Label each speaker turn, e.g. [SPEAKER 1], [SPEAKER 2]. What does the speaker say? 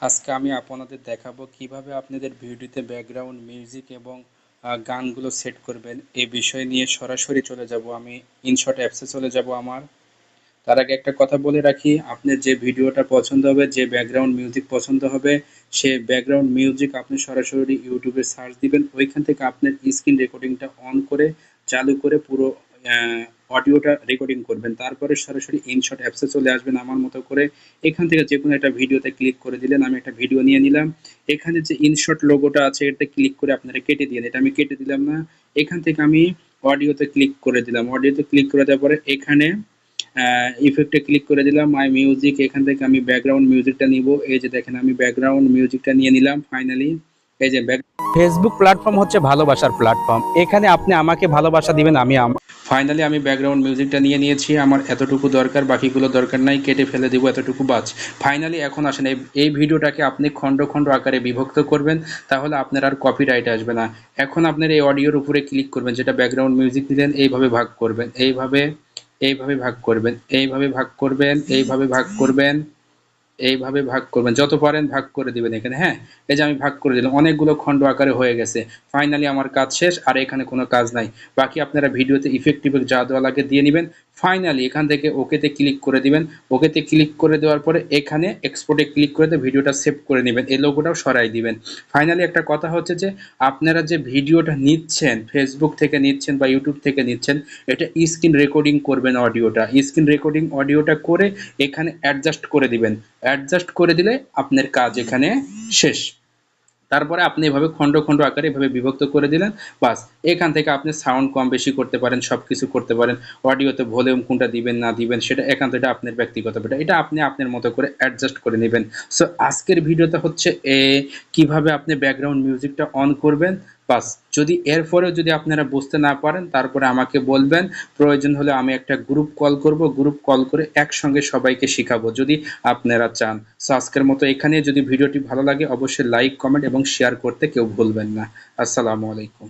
[SPEAKER 1] আজকে আমি আপনাদের দেখাবো কীভাবে আপনাদের ভিডিওতে ব্যাকগ্রাউন্ড মিউজিক এবং গানগুলো সেট করবেন। এই বিষয় নিয়ে সরাসরি চলে যাব আমি। ইনশর্ট অ্যাপসে চলে যাব আমার। তার আগে একটা কথা বলে রাখি, আপনার যে ভিডিওটা পছন্দ হবে, যে ব্যাকগ্রাউন্ড মিউজিক পছন্দ হবে, সে ব্যাকগ্রাউন্ড মিউজিক আপনি সরাসরি ইউটিউবে সার্চ দিবেন। ওইখান থেকে আপনার স্ক্রিন রেকর্ডিংটা অন করে, চালু করে পুরো অডিওটা রেকর্ডিং করবেন। তারপরে সরাসরি ইনশট অ্যাপসে চলে আসবেন আমার মতো করে। এখান থেকে যে কোনো একটা ভিডিওতে ক্লিক করে দিলেন, আমি একটা ভিডিও নিয়ে নিলাম। এখানে যে ইনশট লোগোটা আছে এটা ক্লিক করে আপনারা কেটে দিলেন এটা আমি কেটে দিলাম না। এখান থেকে আমি অডিওতে ক্লিক করে দিলাম। অডিওতে ক্লিক করে দেওয়ার পরে এখানে ইফেক্টে ক্লিক করে দিলাম। মাই মিউজিক এখান থেকে আমি ব্যাকগ্রাউন্ড মিউজিকটা নিব। এই যে দেখেন, আমি ব্যাকগ্রাউন্ড মিউজিকটা নিয়ে নিলাম ফাইনালি এই যে
[SPEAKER 2] ফেসবুক প্ল্যাটফর্ম হচ্ছে ভালোবাসার প্ল্যাটফর্ম এখানে আপনি আমাকে ভালোবাসা দিবেন, আমি আম-
[SPEAKER 1] ফাইনালি আমি ব্যাকগ্রাউন্ড মিউজিকটা নিয়ে নিয়েছি। আমার এতটুকু দরকার, বাকিগুলো দরকার নাই, কেটে ফেলে দেবো, এতটুকু বাজ। ফাইনালি এখন আসেন, এই ভিডিওটাকে আপনি খণ্ড খণ্ড আকারে বিভক্ত করবেন, তাহলে আপনার আর কপিরাইট আসবে না। এখন আপনার এই অডিওর উপরে ক্লিক করবেন, যেটা ব্যাকগ্রাউন্ড মিউজিক দিলেন, এইভাবে ভাগ করবেন, এইভাবে এইভাবে ভাগ করবেন, এইভাবে ভাগ করবেন, এইভাবে ভাগ করবেন। এইভাবে ভাগ করবেন। যত পারেন ভাগ করে দিবেন এখানে হ্যাঁ? এই যে আমি ভাগ করে দিলাম, অনেকগুলো খণ্ড আকারে হয়ে গেছে। ফাইনালি আমার কাজ শেষ, আর এখানে কোনো কাজ নাই। বাকি আপনারা ভিডিওতে ইফেক্টিভ যা দেওয়া লাগে দিয়ে নেবেন। ফাইনালি এখান থেকে ওকেতে ক্লিক করে দিবেন। ওকেতে ক্লিক করে দেওয়ার পরে এখানে এক্সপোর্টে ক্লিক করে দিয়ে ভিডিওটা সেভ করে নেবেন। এই লোগোটাও সরাই দিবেন। ফাইনালি একটা কথা হচ্ছে যে, আপনারা যে ভিডিওটা নিচ্ছেন ফেসবুক থেকে নিচ্ছেন বা ইউটিউব থেকে নিচ্ছেন, এটা স্ক্রিন রেকর্ডিং করবেন অডিওটা স্ক্রিন রেকর্ডিং অডিওটা করে এখানে অ্যাডজাস্ট করে দিবেন। অ্যাডজাস্ট করে দিলে আপনার কাজ এখানে শেষ। তারপরে আপনি এভাবে খণ্ড খণ্ড আকারে এভাবে বিভক্ত করে দিলেন, বাস এখান থেকে আপনি সাউন্ড কম বেশি করতে পারেন সব কিছু করতে পারেন অডিওতে ভলিউম কোনটা দিবেন, না দিবেন, সেটা একান্ত এটা আপনার ব্যক্তিগত ব্যাপার। এটা আপনি আপনার মতো করে অ্যাডজাস্ট করে নেবেন। সো আজকের ভিডিওটা হচ্ছে এ, কীভাবে আপনি ব্যাকগ্রাউন্ড মিউজিকটা অন করবেন বাস, যদি এরপরেও যদি আপনারা বুঝতে না পারেন, তারপরে আমাকে বলবেন। প্রয়োজন হলে আমি একটা গ্রুপ কল করব। গ্রুপ কল করে একসঙ্গে সবাইকে শেখাবো, যদি আপনারা চান। সো আজকের মতো এখানে যদি ভিডিওটি ভালো লাগে, অবশ্যই লাইক কমেন্ট এবং শেয়ার করতে কেউ ভুলবেন না। আসসালামু আলাইকুম।